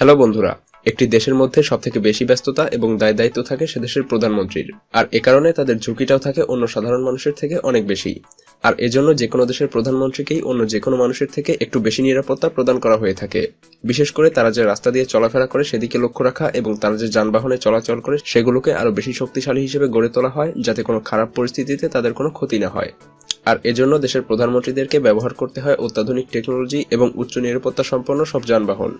Hello বন্ধুরা, একটি দেশের মধ্যে সবথেকে বেশি ব্যস্ততা এবং দায় দায়িত্ব থাকে সে দেশের প্রধানমন্ত্রীর। আর এ কারণে তাদের ঝুঁকিটাও থাকে অন্য সাধারণ মানুষের থেকে অনেক বেশি। আর এজন্য যে কোনো দেশের প্রধানমন্ত্রীকেই অন্য যে কোনো মানুষের থেকে একটু বেশি নিরাপত্তা প্রদান করা হয়ে থাকে। বিশেষ করে তারা যে রাস্তা দিয়ে চলাফেরা করে সেদিকে লক্ষ্য রাখা এবং তারা যে যানবাহনে চলাচল করে সেগুলোকে আরও বেশি শক্তিশালী হিসেবে গড়ে তোলা হয় যাতে কোনো খারাপ পরিস্থিতিতে তাদের কোনো ক্ষতি না হয়। আর এজন্য দেশের প্রধানমন্ত্রীদেরকে ব্যবহার করতে হয় অত্যাধুনিক টেকনোলজি এবং উচ্চ নিরাপত্তা সম্পন্ন সব যানবাহন।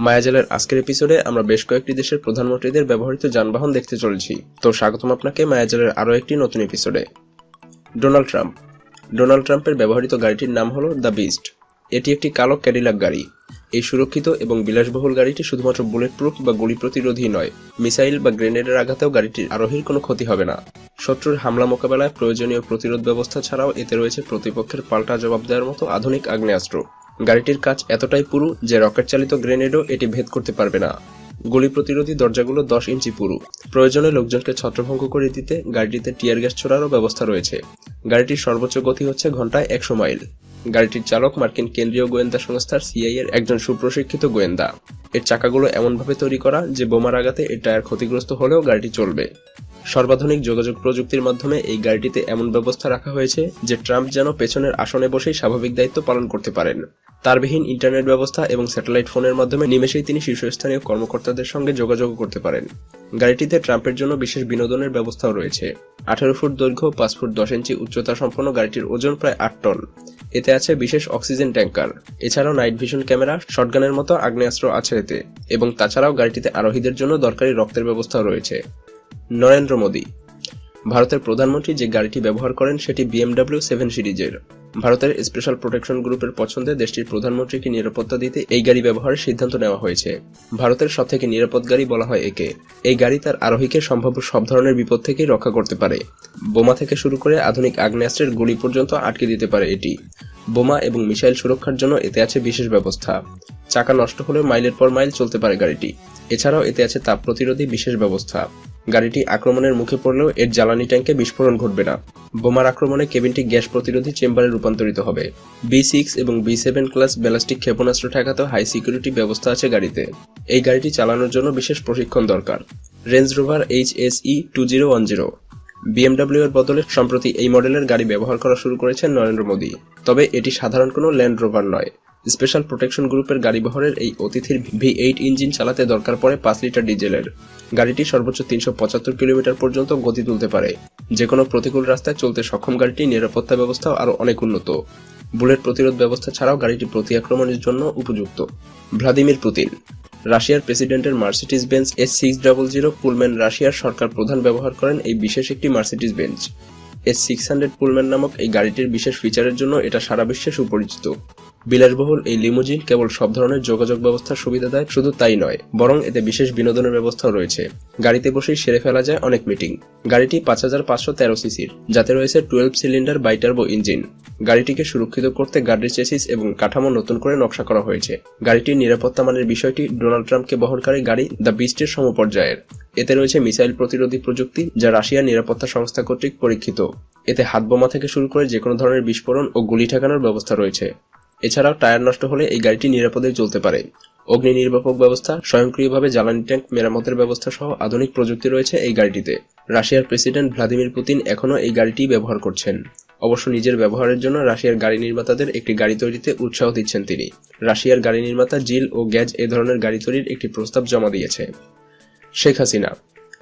মায়াজালের আজকের এপিসোডে আমরা বেশ কয়েকটি দেশের প্রধানমন্ত্রীদের ব্যবহৃত যানবাহন দেখতে চলেছি। তো স্বাগতম আপনাকে মায়াজালের আরও একটি নতুন এপিসোডে ডোনাল্ড ট্রাম্প। ডোনাল্ড ট্রাম্পের ব্যবহৃত গাড়িটির নাম হলো দ্য বিস্ট। এটি একটি কালো ক্যাডিলাক গাড়ি। এই সুরক্ষিত এবং বিলাসবহুল গাড়িটি শুধুমাত্র বুলেট প্রুফ বা গুলি প্রতিরোধী নয়, মিসাইল বা গ্রেনেডের আঘাতেও গাড়িটির আরোহীর কোনো ক্ষতি হবে না। শত্রুর হামলা মোকাবেলায় প্রয়োজনীয় প্রতিরোধ ব্যবস্থা ছাড়াও এতে রয়েছে প্রতিপক্ষের পাল্টা জবাব দেওয়ার মতো আধুনিক আগ্নেয়াস্ত্র। গাড়িটির কাজ এতটাই পুরু যে রকেট চালিত গ্রেনেডও এটি ভেদ করতে পারবে না। গুলি প্রতিরোধী দরজাগুলো দশ ইঞ্চি পুরু। প্রয়োজনে লোকজনকে ছত্রভঙ্গ করে দিতে গাড়িটিতে টিয়ার গ্যাস ছোড়ারও ব্যবস্থা রয়েছে। গাড়িটির সর্বোচ্চ গতি হচ্ছে ঘন্টায় একশো মাইল। গাড়িটির চালক মার্কিন কেন্দ্রীয় গোয়েন্দা সংস্থার সিআই এর একজন সুপ্রশিক্ষিত গোয়েন্দা। এর চাকাগুলো এমনভাবে তৈরি করা যে বোমার আঘাতে এর টায়ার ক্ষতিগ্রস্ত হলেও গাড়িটি চলবে। সর্বাধুনিক যোগাযোগ প্রযুক্তির মাধ্যমে এই গাড়িটিতে এমন ব্যবস্থা রাখা হয়েছে যে ট্রাম্প যেন পেছনের আসনে বসেই স্বাভাবিক দায়িত্ব পালন করতে পারেন। তারবিহীন ইন্টারনেট ব্যবস্থা এবং স্যাটেলাইট ফোনের মাধ্যমে নিমেষেই তিনি শীর্ষস্থানীয় কর্মকর্তাদের সঙ্গে যোগাযোগ করতে পারেন। গাড়িটিতে ট্রাম্পের জন্য বিশেষ বিনোদনের ব্যবস্থাও রয়েছে। আঠারো ফুট দৈর্ঘ্য, পাঁচ ফুট দশ ইঞ্চি উচ্চতা সম্পন্ন গাড়িটির ওজন প্রায় আট টন। এতে আছে বিশেষ অক্সিজেন ট্যাঙ্কার। এছাড়াও নাইট ভিশন ক্যামেরা, শটগানের মতো আগ্নেয়াস্ত্র আছে এতে। এবং তাছাড়াও গাড়িটিতে আরোহীদের জন্য দরকারি রক্তের ব্যবস্থাও রয়েছে। নরেন্দ্র মোদী ভারতের প্রধানমন্ত্রী যে গাড়িটি ব্যবহার করেন, সেটি বিএমডব্লিউ সেভেন সিরিজের। ভারতের স্পেশাল প্রোটেকশন গ্রুপের পছন্দে দেশটির প্রধানমন্ত্রীকে নিরাপত্তা দিতে এই গাড়ি ব্যবহারের সিদ্ধান্ত নেওয়া হয়েছে। ভারতের সবথেকে নিরাপদ গাড়ি বলা হয় একে। এই গাড়ি তার আরোহীকে সম্ভাব্য সব ধরনের বিপদ থেকে রক্ষা করতে পারে। বোমা থেকে শুরু করে আধুনিক আগ্নেয়াস্ত্রের গুলি পর্যন্ত আটকে দিতে পারে এটি। বোমা এবং মিসাইল সুরক্ষার জন্য এতে আছে বিশেষ ব্যবস্থা। চাকা নষ্ট হলে মাইলের পর মাইল চলতে পারে গাড়িটি। এছাড়াও এতে আছে তাপ প্রতিরোধী বিশেষ ব্যবস্থা। গাড়িটি আক্রমণের মুখে পড়লেও এর জ্বালানি ট্যাঙ্কে বিস্ফোরণ ঘটবে না। বোমার আক্রমণে কেবিনটি গ্যাস প্রতিরোধী চেম্বারে রূপান্তরিত হবে। বি সিক্স এবং বি সেভেন ক্লাস ব্যালাস্টিক ক্ষেপণাস্ত্র ঠেকাতেও হাই সিকিউরিটি ব্যবস্থা আছে গাড়িতে। এই গাড়িটি চালানোর জন্য বিশেষ প্রশিক্ষণ দরকার। Range Rover H S E two zero one zero. BMW এর বদলে সম্প্রতি এই মডেলের গাড়ি ব্যবহার করা শুরু করেছেন নরেন্দ্র মোদী। তবে এটি সাধারণ কোনো ল্যান্ড রোভার নয়। স্পেশাল প্রোটেকশন গ্রুপের গাড়ি বহরের এই অতিথির ভি এইট ইঞ্জিন চালাতে দরকার পড়ে পাঁচ লিটার ডিজেলের। গাড়িটি সর্বোচ্চ তিনশো পঁচাত্তর কিলোমিটার পর্যন্ত গতি তুলতে পারে। যে কোনো প্রতিকূল রাস্তায় চলতে সক্ষম গাড়িটি নিরাপত্তা ব্যবস্থাও আরও অনেক উন্নত। বুলেট প্রতিরোধ ব্যবস্থা ছাড়াও গাড়িটি প্রতি আক্রমণের জন্য উপযুক্ত। Vladimir Putin. রাশিয়ার প্রেসিডেন্টের Mercedes Benz S six double zero Pullman রাশিয়ার সরকার প্রধান ব্যবহার করেন এই বিশেষ একটি Mercedes Benz. S six hundred Pullman নামক এই গাড়িটির বিশেষ ফিচারের জন্য এটা সারা বিশ্বে সুপরিচিত। বিলাসবহুল এই লিমুজিন কেবল সব ধরনের যোগাযোগ ব্যবস্থার সুবিধা দেয়, শুধু তাই নয়, বরং এতে বিশেষ বিনোদনের ব্যবস্থাও রয়েছে। গাড়িতে বসেই সেরে ফেলা যায় অনেক মিটিং। গাড়িটি পাঁচ হাজার পাঁচশো তেরো সিসির, যাতে রয়েছে টুয়েলভ সিলিন্ডার বাইটার্বো ইঞ্জিন। গাড়িটিকে সুরক্ষিত করতে গাড়ির চেসিস এবং কাঠামো নতুন করে নকশা করা হয়েছে। গাড়িটির নিরাপত্তা মানের বিষয়টি ডোনাল্ড ট্রাম্পকে বহনকারী গাড়ি দ্য বিস্টের সমপর্যায়ের। এতে রয়েছে মিসাইল প্রতিরোধী প্রযুক্তি, যা রাশিয়ার নিরাপত্তা সংস্থা কর্তৃক পরীক্ষিত। এতে হাত বোমা থেকে শুরু করে যে কোনো ধরনের বিস্ফোরণ ও গুলি ঠেকানোর ব্যবস্থা রয়েছে। এছাড়াও টায়ার নষ্ট হলে এই গাড়িটি নিরাপদে চলতে পারে। অগ্নি নির্বাপক ব্যবস্থা, স্বয়ংক্রিয়ভাবে জ্বালানি ট্যাঙ্ক, মেরামতের ব্যবস্থা সহ আধুনিক প্রযুক্তি রয়েছে এই গাড়িটিতে। রাশিয়ার প্রেসিডেন্ট ভ্লাদিমির পুতিন এখনও এই গাড়িটি ব্যবহার করছেন। অবশ্য নিজের ব্যবহারের জন্য রাশিয়ার গাড়ি নির্মাতাদের একটি গাড়ি তৈরিতে উৎসাহ দিচ্ছেন তিনি। রাশিয়ার গাড়ি নির্মাতা জিল ও গ্যাজ এ ধরনের গাড়ি তৈরির একটি প্রস্তাব জমা দিয়েছে। শেখ হাসিনা।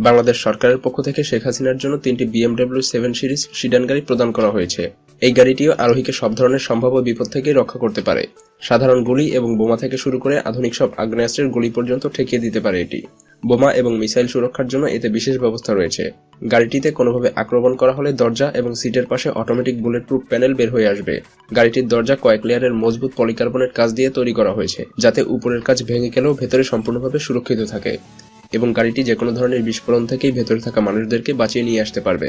বাংলাদেশ সরকারের পক্ষ থেকে শেখ হাসিনার জন্য তিনটি বিএমডব্লিউ সেভেন সিরিজ সিডান গাড়ি প্রদান করা হয়েছে। এই গাড়িটিও আরোহীকে সব ধরনের সম্ভাব্য বিপদ থেকে রক্ষা করতে পারে। সাধারণ গুলি এবং বোমা থেকে শুরু করে আধুনিক সব আগ্নেয়াস্ত্রের গুলি পর্যন্ত ঠেকিয়ে দিতে পারে এটি। বোমা এবং মিসাইল সুরক্ষার জন্য এতে বিশেষ ব্যবস্থা রয়েছে। গাড়িটিতে কোনোভাবে আক্রমণ করা হলে দরজা এবং সিটের পাশে অটোমেটিক বুলেট প্রুফ প্যানেল বের হয়ে আসবে। গাড়িটির দরজা কয়েক লেয়ারের মজবুত পলিকার্বনেট কাজ দিয়ে তৈরি করা হয়েছে, যাতে উপরের কাজ ভেঙে গেলেও ভেতরে সম্পূর্ণভাবে সুরক্ষিত থাকে এবং গাড়িটি যে কোনো ধরনের বিস্ফোরণ থেকেই ভেতরে থাকা মানুষদেরকে বাঁচিয়ে নিয়ে আসতে পারবে।